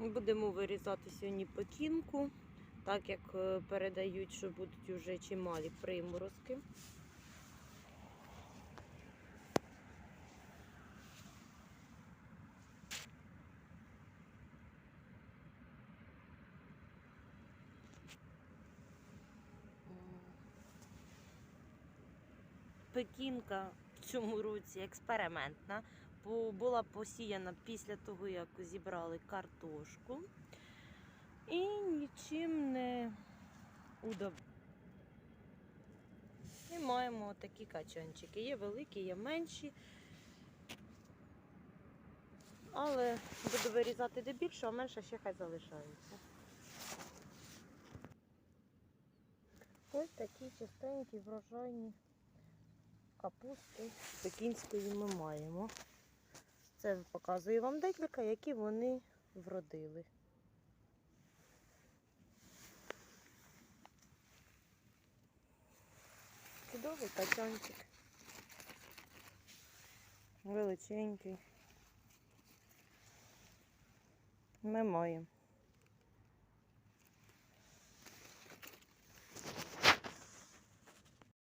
Будемо вирізати сьогодні пекінку, так як е, передають, що будуть вже чималі приморозки. Пекінка в цьому році експериментна. Була посіяна після того, як зібрали картошку. І нічим не удав. І маємо такі качанчики. Є великі, є менші. Але буду вирізати де більше, а менше ще хай залишається. Ось такі чистенькі, врожайні капусти пекінської ми маємо. Це показую вам декілька, які вони вродили. Чудовий качанчик. Величенький. Ми маємо.